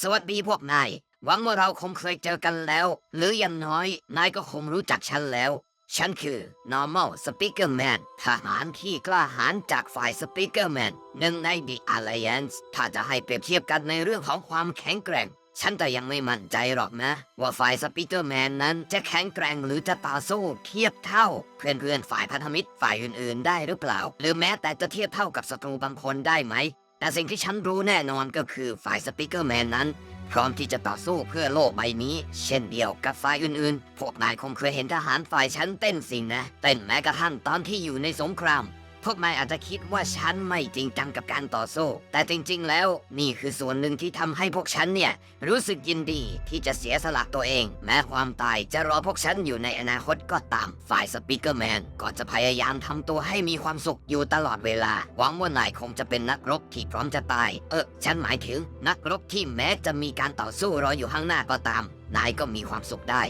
สวัสดีพวกนาย หวังว่าเราคงเคยเจอกันแล้ว หรืออย่างน้อย นายก็คงรู้จักฉันแล้ว ฉันคือ normal speaker man ทหารที่กล้าหาญจากฝ่าย speaker man หนึ่งใน The Alliance ถ้าจะให้เปรียบเทียบกันในเรื่องของความแข็งแกร่ง ฉันแต่ยังไม่มั่นใจหรอกนะ ว่าฝ่าย speaker man นั้นจะแข็งแกร่งหรือจะต่อสู้เทียบเท่า เพื่อนๆ ฝ่ายพันธมิตรฝ่ายอื่นๆ ได้หรือเปล่า หรือแม้แต่จะเทียบเท่ากับศัตรูบางคนได้ไหม แต่สิ่งที่ฉันรู้แน่นอนก็คือฝ่ายสปิเกอร์แมนนั้น พร้อมที่จะต่อสู้เพื่อโลกใบนี้ เช่นเดียวกับฝ่ายอื่นๆ พวกนายคงเคยเห็นทหารฝ่ายฉันเต้นสินะ เต้นแม้กระทั่งตอนที่อยู่ในสงคราม พวกนายอาจจะคิดว่าฉันไม่จริงจังกับการต่อสู้ แต่จริงๆ แล้วนี่คือส่วนหนึ่งที่ทำให้พวกฉันเนี่ย รู้สึกยินดีที่จะเสียสละตัวเอง แม้ความตายจะรอพวกฉันอยู่ในอนาคตก็ตาม ฝ่ายสปีกเกอร์แมนก็จะพยายามทำตัวให้มีความสุขอยู่ตลอดเวลา หวังว่านายคงจะเป็นนักรบที่พร้อมจะตาย เออ ฉันหมายถึงนักรบที่แม้จะมีการต่อสู้รออยู่ข้างหน้าก็ตาม นายก็มีความสุขได้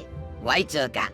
ไว้เจอกัน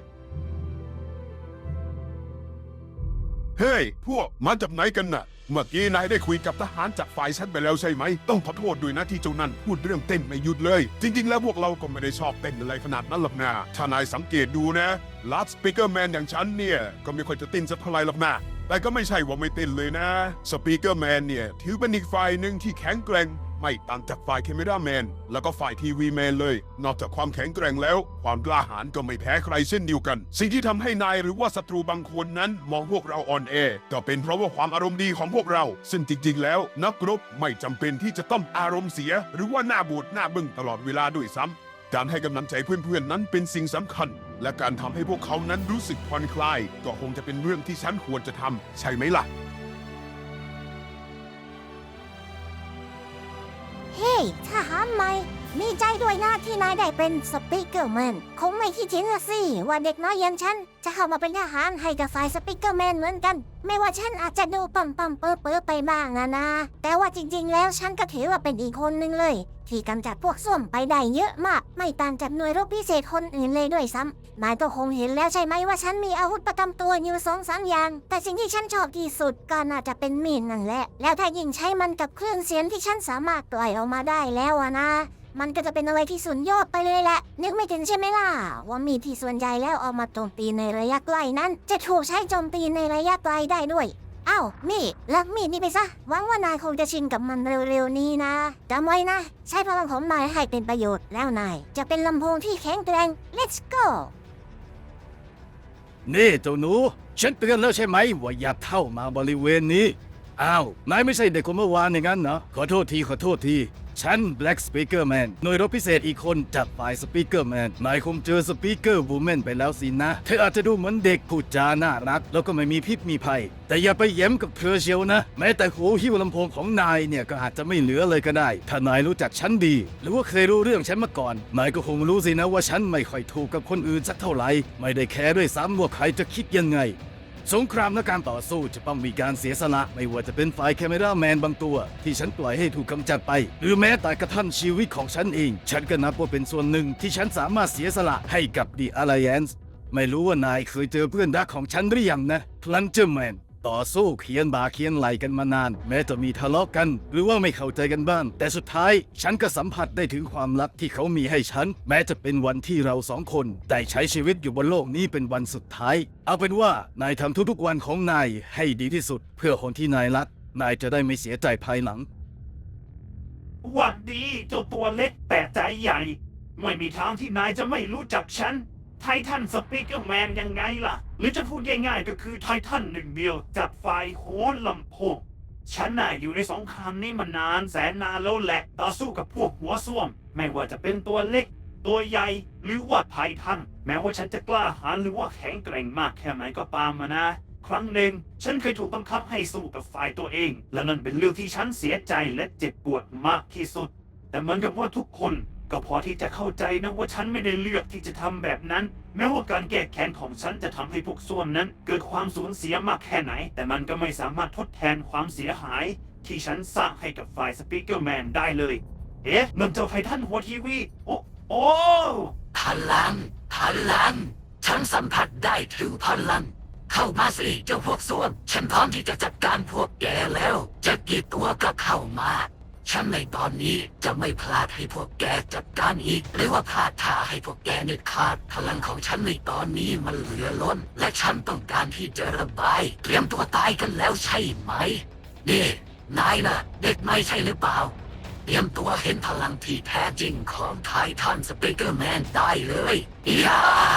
เฮ้ย พวกมาจากไหนกันน่ะ เมื่อกี้นายได้คุยกับทหารจากฝ่ายฉันไปแล้วใช่ไหม ต้องขอโทษด้วยนะที่เจ้านั่นพูดเรื่องเต้นไม่หยุดเลย จริง ๆ แล้วพวกเราก็ไม่ได้ชอบเต้นอะไรขนาดนั้นหรอกนะถ้านายสังเกตดูนะลัดสปีกเกอร์แมนอย่างฉันเนี่ย ก็ไม่ค่อยจะเต้นสักเท่าไหร่หรอกนะแต่ก็ไม่ใช่ว่าไม่เต้นเลยนะสปีกเกอร์แมนเนี่ยถือเป็นอีกฝ่ายหนึ่งที่แข็งแกร่ง ไม่ต่างจากฝ่ายแคม e ราแมน แล้วก็ฝ่ายทีวีแมนเลย นอกจากความแข็งแกร่งแล้ว ความกล้าหาญก็ไม่แพ้ใครเช่นเดียวกัน สิ่งที่ทำให้นายหรือว่าศัตรูบางคนนั้นมองพวกเราอ่อนแอก็เป็นเพราะว่าความอารมณ์ดีของพวกเรา ซึ่งจริง ๆ แล้ว นักรบไม่จำเป็นที่จะต้องอารมณ์เสีย หรือว่าหน้าบูดหน้าบึ้งตลอดเวลาด้วยซ้ำการให้กำลังใจเพื่อนๆนั้นเป็นสิ่งสำคัญ และการทำให้พวกเขานั้นรู้สึกผ่อนคลาย ก็คงจะเป็นเรื่องที่ฉันควรจะทำใช่ไหมล่ะ ทหารใหม่มีใจด้วยนะที่นายได้เป็นสปีกเกอร์แมนคงไม่คิดถึงนะสิ ว่าเด็กน้อยอยังฉัน จะเข้ามาเป็นทหารให้กับฝ่ายสปีกเกอร์แมนเหมือนกัน ไม่ว่าฉันอาจจะดูปั๊มปั๊มเปอเปอไปบ้างนะนะ แต่ว่าจริงๆ แล้วฉันก็ถือว่าเป็นอีกคนหนึ่งเลย ที่กำจัดพวกส้วมไปได้เยอะมาก ไม่ต่างจากหน่วยรบพิเศษคนอื่นเลยด้วยซ้ำนายก็คงเห็นแล้วใช่ไหมว่าฉันมีอาวุธประจำตัวอยู่สองสามอย่าง แต่สิ่งที่ฉันชอบที่สุดก็น่าจะเป็นมีดนั่นแหละ แล้วถ้ายิ่งใช้มันกับเครื่องเสียงที่ฉันสามารถปล่อยออกมาได้แล้วอะนะ มันก็จะเป็นอะไรที่สุดยอดไปเลยแหละ นึกไม่ถึงใช่ไหมล่ะ ว่ามีดที่ส่วนใหญ่แล้วเอามาโจมตีในระยะใกล้นั้น จะถูกใช้โจมตีในระยะไกลได้ด้วยอ้าวมีดลักมีดนี่ไปซะหวังว่านายคงจะชินกับมันเร็วๆนี้นะจำไว้นะ ใช้พลังของนายให้เป็นประโยชน์แล้วนาย จะเป็นลำโพงที่แข็งแกร่ง let's go นี่เจ้าหนู ฉันเตือนแล้วใช่ไหมว่าอย่าเข้ามาบริเวณนี้ อ้าว นายไม่ใช่เด็กคนเมื่อวานอย่างนั้นเหรอขอโทษที ขอโทษที ฉัน Black Speaker Man หน่วยรบพิเศษอีกคนจากฝ่าย Speaker Man นายคงเจอ Speaker Woman ไปแล้วสินะ เธออาจจะดูเหมือนเด็กพูดจาน่ารัก แล้วก็ไม่มีพิษมีภัย แต่อย่าไปแย้มกับเธอเชียวนะ แม้แต่หูหิ้วลำโพงของนายเนี่ยก็อาจจะไม่เหลือเลยก็ได้ ถ้านายรู้จักฉันดี หรือว่าเคยรู้เรื่องฉันมาก่อน นายก็คงรู้สินะว่าฉันไม่ค่อยถูกกับคนอื่นสักเท่าไหร่ ไม่ได้แคร์ด้วยซ้ำว่าใครจะคิดยังไง สงครามและการต่อสู้จะต้องมีการเสียสละไม่ว่าจะเป็นฝ่ายแคมราแมนบางตัว ที่ฉันปล่อยให้ถูกกำจัดไป หรือแม้แต่กระทั่งชีวิตของฉันเอง ฉันก็นับว่าเป็นส่วนหนึ่งที่ฉันสามารถเสียสละให้กับดีอาร์ไลแอนซ์ไม่รู้ว่านายเคยเจอเพื่อนรักของฉันหรือยังนะพลันเจอร์แมน ต่อสู้เคียนบ่าเคียนไหลกันมานาน แม้จะมีทะเลาะกัน หรือว่าไม่เข้าใจกันบ้าง แต่สุดท้าย ฉันก็สัมผัสได้ถึงความรักที่เขามีให้ฉัน แม้จะเป็นวันที่เราสองคนได้ใช้ชีวิตอยู่บนโลกนี้เป็นวันสุดท้าย เอาเป็นว่านายทำทุกๆวันของนายให้ดีที่สุด เพื่อคนที่นายรัก นายจะได้ไม่เสียใจภายหลัง หวัดดีเจ้าตัวเล็กแต่ใจใหญ่ ไม่มีทางที่นายจะไม่รู้จักฉัน ไททันสปีกเกอร์แมนยังไงล่ะ หรือจะพูดง่ายๆก็คือไททันหนึ่งเดียวจากฝ่ายโหนลำโพงฉันน่ะอยู่ในสงครามนี้มานานแสนนานแล้วแหละต่อสู้กับพวกหัวส้วม ไม่ว่าจะเป็นตัวเล็ก ตัวใหญ่ หรือว่าไททัน แม้ว่าฉันจะกล้าหาญหรือว่าแข็งแกร่งมากแค่ไหนก็ตามมานะ ครั้งหนึ่ง ฉันเคยถูกบังคับให้สู้กับฝ่ายตัวเอง และนั่นเป็นเรื่องที่ฉันเสียใจและเจ็บปวดมากที่สุด แต่เหมือนกับว่าทุกคน ก็พอที่จะเข้าใจนะว่าฉันไม่ได้เลือกที่จะทำแบบนั้น แม้ว่าการแก้แค้นของฉันจะทำให้พวกส้วมนั้น เกิดความสูญเสียมากแค่ไหน แต่มันก็ไม่สามารถทดแทนความเสียหาย ที่ฉันสร้างให้กับฝ่ายสปีกเกอร์แมนได้เลย เอ๊ะนั่นเจ้าไททันหัวทีวี โอ้โอ้ พลัง พลัง ฉันสัมผัสได้ถึงพลัง เข้ามาสิเจ้าพวกส้วมฉันพร้อมที่จะจัดการพวกแกแล้ว จะกี่ตัวก็เข้ามา ฉันในตอนนี้จะไม่พลาดให้พวกแกจัดการอีกหรือว่าพลาดท่าให้พวกแกเน็ดขาดพลังของฉันในตอนนี้มันเหลือล้น และฉันต้องการที่จะระบาย เตรียมตัวตายกันแล้วใช่ไหม นี่ นายนะเด็กไม่ใช่หรือเปล่า เตรียมตัวเห็นพลังที่แท้จริงของไททันสเปเกอร์แมนได้เลยอย่า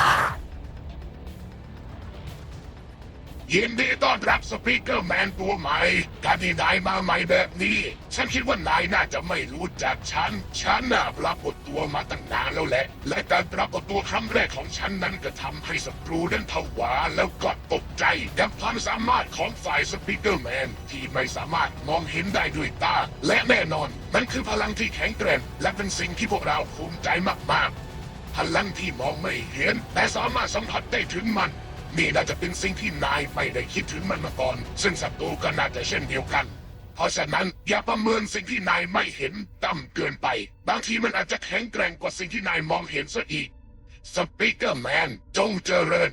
ยินดีต้อนรับสปีกเกอร์แมนตัวใหม่การที่นายมาใหม่แบบนี้ ฉันคิดว่านายน่าจะไม่รู้จักฉัน ฉันน่ะปรากฏตัวมาตั้งนานแล้วแหละ และการปรากฏตัวครั้งแรกของฉันนั้นก็ทำให้ศัตรูนั้นผวาแล้วก็ตกใจกับความสามารถของฝ่ายสปีกเกอร์แมนที่ไม่สามารถมองเห็นได้ด้วยตา และแน่นอน มันคือพลังที่แข็งแกร่งและเป็นสิ่งที่พวกเราภูมิใจมากๆพลังที่มองไม่เห็นแต่สามารถสัมผัสได้ถึงมัน นี่น่าจะเป็นสิ่งที่นายไม่ได้คิดถึงมันมาก่อน ซึ่งศัตรูก็น่าจะเช่นเดียวกัน เพราะฉะนั้นอย่าประเมินสิ่งที่นายไม่เห็นต่ำเกินไป บางทีมันอาจจะแข็งแกร่งกว่าสิ่งที่นายมองเห็นซะอีก สปีกเกอร์แมนจงเจริญ